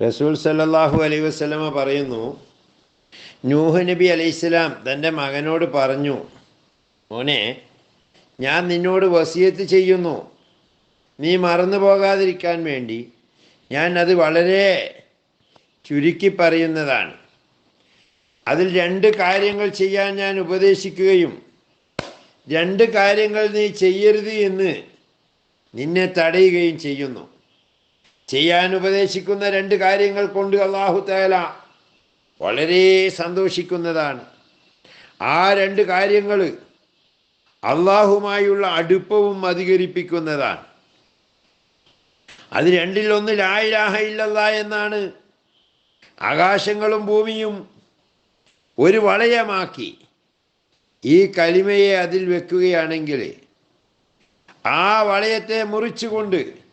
റസൂൽ സല്ലാഹു അലൈ വസ്ലമ പറയുന്നു നൂഹ് നബി അലൈഹിസ്ലാം തന്റെ മകനോട് പറഞ്ഞു മോനെ ഞാൻ നിന്നോട് വസിയത്ത് ചെയ്യുന്നു. നീ മറന്നു പോകാതിരിക്കാൻ വേണ്ടി ഞാൻ അത് വളരെ ചുരുക്കി പറയുന്നതാണ്. അതിൽ രണ്ട് കാര്യങ്ങൾ ചെയ്യാൻ ഞാൻ ഉപദേശിക്കുകയും രണ്ട് കാര്യങ്ങൾ നീ ചെയ്യരുത് എന്ന് നിന്നെ തടയുകയും ചെയ്യുന്നു. ചെയ്യാൻ ഉപദേശിക്കുന്ന രണ്ട് കാര്യങ്ങൾ കൊണ്ട് അള്ളാഹു തേല വളരെ സന്തോഷിക്കുന്നതാണ്. ആ രണ്ട് കാര്യങ്ങൾ അള്ളാഹുമായുള്ള അടുപ്പവും അധികരിപ്പിക്കുന്നതാണ്. അത് രണ്ടിലൊന്ന് ലായിലാഹ ഇല്ലല്ല എന്നാണ് ആകാശങ്ങളും ഭൂമിയും ഒരു വളയമാക്കി ഈ കലിമയെ അതിൽ വെക്കുകയാണെങ്കിൽ ആ വളയത്തെ മുറിച്ചുകൊണ്ട്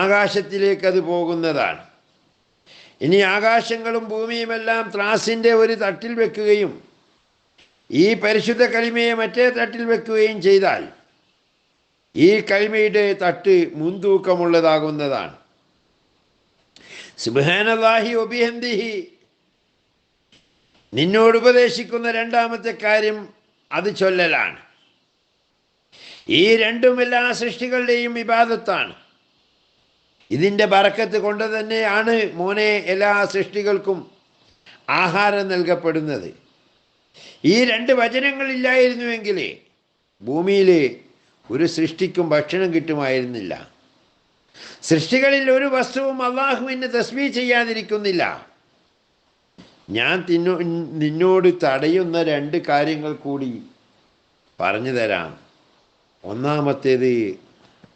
ആകാശത്തിലേക്ക് അത് പോകുന്നതാണ്. ഇനി ആകാശങ്ങളും ഭൂമിയുമെല്ലാം ത്രാസിന്റെ ഒരു തട്ടിൽ വെക്കുകയും ഈ പരിശുദ്ധ കലിമയെ മറ്റേ തട്ടിൽ വെക്കുകയും ചെയ്താൽ ഈ കലിമയുടെ തട്ട് മുൻതൂക്കമുള്ളതാകുന്നതാണ്. സുബാനല്ലാഹി ഒബിഹന്ദിഹി നിന്നോട് ഉപദേശിക്കുന്ന രണ്ടാമത്തെ കാര്യം അത് ചൊല്ലലാണ്. ഈ രണ്ടും എല്ലാ സൃഷ്ടികളുടെയും വിവാദത്താണ് ഇതിന്റെ ബറക്കത്ത് കൊണ്ട് തന്നെയാണ് മോനെ എല്ലാ സൃഷ്ടികൾക്കും ആഹാരം നൽകപ്പെടുന്നത്. ഈ രണ്ട് വചനങ്ങളില്ലായിരുന്നുവെങ്കിൽ ഭൂമിയിൽ ഒരു സൃഷ്ടിക്കും ഭക്ഷണം കിട്ടുമായിരുന്നില്ല. സൃഷ്ടികളിൽ ഒരു വസ്തുവും അള്ളാഹുവിന് തസ്മീ ചെയ്യാതിരിക്കുന്നില്ല. ഞാൻ തിന്നോ നിന്നോട് തടയുന്ന രണ്ട് കാര്യങ്ങൾ കൂടി പറഞ്ഞു തരാം. ഒന്നാമത്തേത്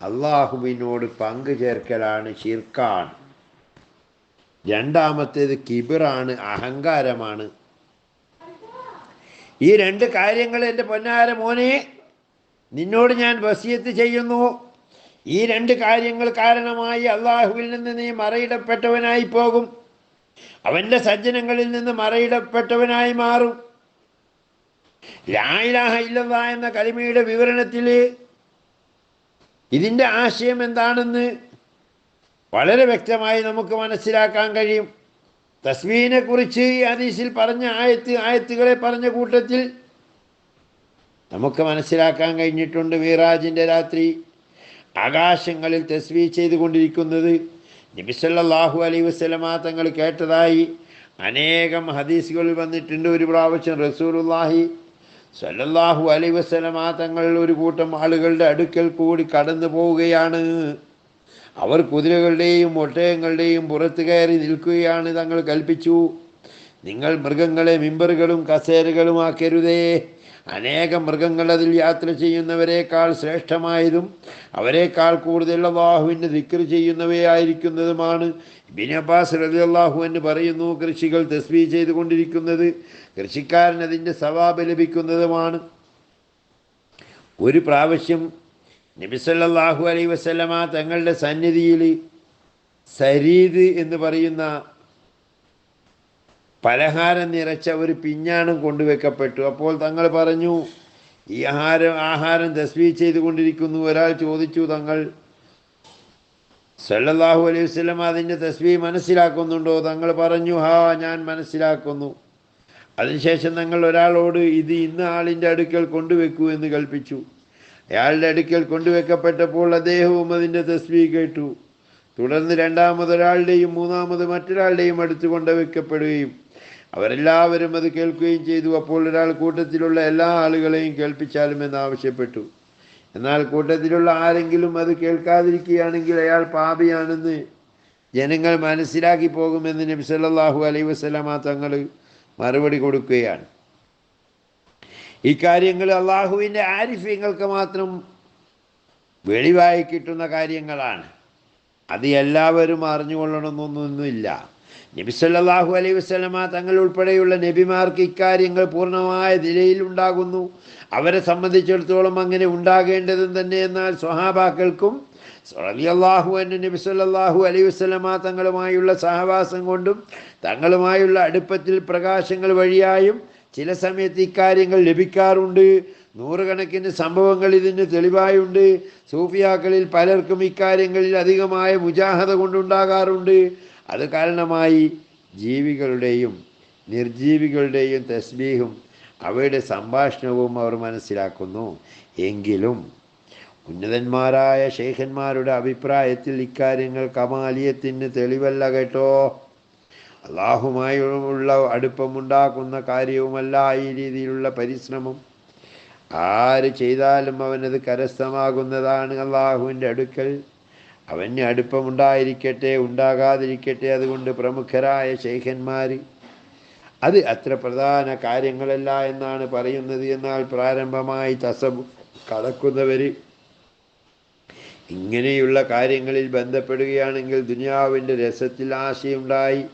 അള്ളാഹുവിനോട് പങ്കുചേർക്കലാണ് ഷിർക്കാൻ രണ്ടാമത്തേത് കിബിറാണ് അഹങ്കാരമാണ്. ഈ രണ്ട് കാര്യങ്ങൾ എന്റെ പൊന്നാര മോനെ നിന്നോട് ഞാൻ വസിയത്ത് ചെയ്യുന്നു. ഈ രണ്ട് കാര്യങ്ങൾ കാരണമായി അള്ളാഹുവിൽ നിന്ന് നീ മറയിടപ്പെട്ടവനായി പോകും. അവന്റെ സജ്ജനങ്ങളിൽ നിന്ന് മറയിടപ്പെട്ടവനായി മാറും. ലായിലാഹ ഇല്ലതാ എന്ന കലിമയുടെ വിവരണത്തിൽ ഇതിന്റെ ആശയം എന്താണെന്ന് വളരെ വ്യക്തമായി നമുക്ക് മനസ്സിലാക്കാൻ കഴിയും. തസ്മീനെ കുറിച്ച് ഈ ഹദീസിൽ പറഞ്ഞ ആയത്ത് ആയത്തുകളെ പറഞ്ഞ കൂട്ടത്തിൽ നമുക്ക് മനസ്സിലാക്കാൻ കഴിഞ്ഞിട്ടുണ്ട് മീറാജിന്റെ രാത്രി. ആകാശങ്ങളിൽ തസ്വീ ചെയ്തുകൊണ്ടിരിക്കുന്നത് നബിസല്ലാഹു അലൈ വസ്ലമ തങ്ങൾ കേട്ടതായി. അനേകം ഹദീസുകളിൽ വന്നിട്ടുണ്ട്. ഒരു പ്രാവശ്യം റസൂലുല്ലാഹി സല്ലല്ലാഹു അലൈ വസ്ലമ തങ്ങൾ ഒരു കൂട്ടം ആളുകളുടെ അടുക്കൽ കൂടി കടന്നു പോവുകയാണ്. അവർ കുതിരകളുടെയും ഒട്ടയങ്ങളുടെയും പുറത്തു കയറി നിൽക്കുകയാണ് തങ്ങൾ കൽപ്പിച്ചു. നിങ്ങൾ മൃഗങ്ങളെ മിമ്പറുകളും കസേരകളുമാക്കരുതേ. അനേകം മൃഗങ്ങൾ അതിൽ യാത്ര ചെയ്യുന്നവരെക്കാൾ ശ്രേഷ്ഠമായതും അവരെക്കാൾ കൂടുതൽ അള്ളാഹുവിന്റെ ദിക്കർ ചെയ്യുന്നവയായിരിക്കുന്നതുമാണ്. ഇബിൻ അബ്ബാസ് അള്ളാഹു എന്ന് പറയുന്നു കൃഷികൾ തസ്ബീ ചെയ്തുകൊണ്ടിരിക്കുന്നത് കൃഷിക്കാരൻ അതിന്റെ സവാബ് ലഭിക്കുന്നതുമാണ്. ഒരു പ്രാവശ്യം നബിസല്ലാഹു അലൈ വസ്ലമ തങ്ങളുടെ സന്നിധിയിൽ സരീദ് എന്ന് പറയുന്ന പലഹാരം നിറച്ച ഒരു പിഞ്ഞാണം കൊണ്ടുവെക്കപ്പെട്ടു. അപ്പോൾ തങ്ങൾ പറഞ്ഞു ഈ ആഹാരം ആഹാരം തസ്വീ ചെയ്തുകൊണ്ടിരിക്കുന്നു. ഒരാൾ ചോദിച്ചു തങ്ങൾ സല്ലല്ലാഹു അലൈഹി വസ്ലം അതിന്റെ തസ്വീ മനസ്സിലാക്കുന്നുണ്ടോ? തങ്ങൾ പറഞ്ഞു ഹാ ഞാൻ മനസ്സിലാക്കുന്നു. അതിനുശേഷം തങ്ങൾ ഒരാളോട് ഇത് ഇന്ന് ആളിന്റെ അടുക്കൽ കൊണ്ടുവെക്കൂ എന്ന് കൽപ്പിച്ചു. അയാളുടെ അടുക്കൽ കൊണ്ടുവെക്കപ്പെട്ടപ്പോൾ അദ്ദേഹവും അതിന്റെ തസ്വീ കേട്ടു. തുടർന്ന് രണ്ടാമതൊരാളുടെയും മൂന്നാമത് മറ്റൊരാളുടെയും അടുത്ത് കൊണ്ടുവെക്കപ്പെടുകയും അവരെല്ലാവരും അത് കേൾക്കുകയും ചെയ്തു. അപ്പോൾ ഒരാൾ കൂട്ടത്തിലുള്ള എല്ലാ ആളുകളെയും കേൾപ്പിച്ചാലും എന്നാവശ്യപ്പെട്ടു എന്നാൽ കൂട്ടത്തിലുള്ള ആരെങ്കിലും അത് കേൾക്കാതിരിക്കുകയാണെങ്കിൽ അയാൾ പാപിയാണെന്ന് ജനങ്ങൾ മനസ്സിലാക്കി പോകുമെന്ന് നബി സല്ലല്ലാഹു അലൈഹി വസല്ലമ തങ്ങൾ മറുപടി കൊടുക്കുകയാണ്. ഇക്കാര്യങ്ങൾ അള്ളാഹുവിന്റെ ആരിഫ്യങ്ങൾക്ക് മാത്രം വെളിവായി കിട്ടുന്ന കാര്യങ്ങളാണ്. അത് എല്ലാവരും അറിഞ്ഞുകൊള്ളണമെന്നൊന്നുമില്ല. നബി സല്ലല്ലാഹു അലൈഹി വസല്ലമ തങ്ങൾ ഉൾപ്പെടെയുള്ള നബിമാർക്ക് ഇക്കാര്യങ്ങൾ പൂർണമായ നിലയിൽ ഉണ്ടാകുന്നു. അവരെ സംബന്ധിച്ചിടത്തോളം അങ്ങനെ ഉണ്ടാകേണ്ടതും തന്നെ എന്നാൽ സ്വഹാബാക്കൾക്കും റളിയല്ലാഹു അൻഹു നബി സല്ലല്ലാഹു അലൈഹി വസല്ലമ തങ്ങളുമായുള്ള സഹവാസം കൊണ്ടും തങ്ങളുമായുള്ള അടുപ്പത്തിൽ പ്രകാശങ്ങൾ വഴിയായും ചില സമയത്ത് ഇക്കാര്യങ്ങൾ ലഭിക്കാറുണ്ട്. നൂറുകണക്കിന് സംഭവങ്ങൾ ഇതിന് തെളിവായുണ്ട്. സൂഫിയാക്കളിൽ പലർക്കും ഇക്കാര്യങ്ങളിൽ അധികമായ മുജാഹത കൊണ്ടുണ്ടാകാറുണ്ട്. അത് കാരണമായി ജീവികളുടെയും നിർജീവികളുടെയും തസ്ബീഹും അവയുടെ സംഭാഷണവും അവർ മനസ്സിലാക്കുന്നു. എങ്കിലും ഉന്നതന്മാരായ ശേഖന്മാരുടെ അഭിപ്രായത്തിൽ ഇക്കാര്യങ്ങൾ കമാലിയത്തിന് തെളിവല്ല കേട്ടോ. അള്ളാഹുമായുള്ള അടുപ്പമുണ്ടാക്കുന്ന കാര്യവുമല്ല ഈ രീതിയിലുള്ള പരിശ്രമം. ആര് ചെയ്താലും അവനത് കരസ്ഥമാകുന്നതാണ് അള്ളാഹുവിന്റെ അടുക്കൽ. അവന് അടുപ്പമുണ്ടായിരിക്കട്ടെ ഉണ്ടാകാതിരിക്കട്ടെ അതുകൊണ്ട് പ്രമുഖരായ ശേഖന്മാർ അത് അത്ര പ്രധാന കാര്യങ്ങളല്ല എന്നാണ് പറയുന്നത്. എന്നാൽ പ്രാരംഭമായി തസ കടക്കുന്നവർ ഇങ്ങനെയുള്ള കാര്യങ്ങളിൽ ബന്ധപ്പെടുകയാണെങ്കിൽ ദുനിയാവിന്റെ രസത്തിൽ ആശയുണ്ടായി.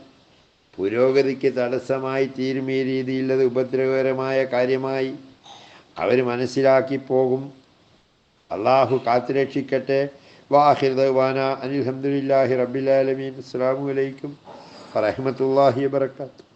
പുരോഗതിക്ക് തടസ്സമായി തീരും ഈ ഉപദ്രവകരമായ കാര്യമായി. അവർ മനസ്സിലാക്കി പോകും. അള്ളാഹു കാത്തുരക്ഷിക്കട്ടെ. വാഹിർ ദവാന അനിൽഹമുല്ലാഹി റബ്ബിലാലമീൻ അസ്സാം വലൈക്കും വറഹമത്തല്ലാഹി വാബർക്കാത്തു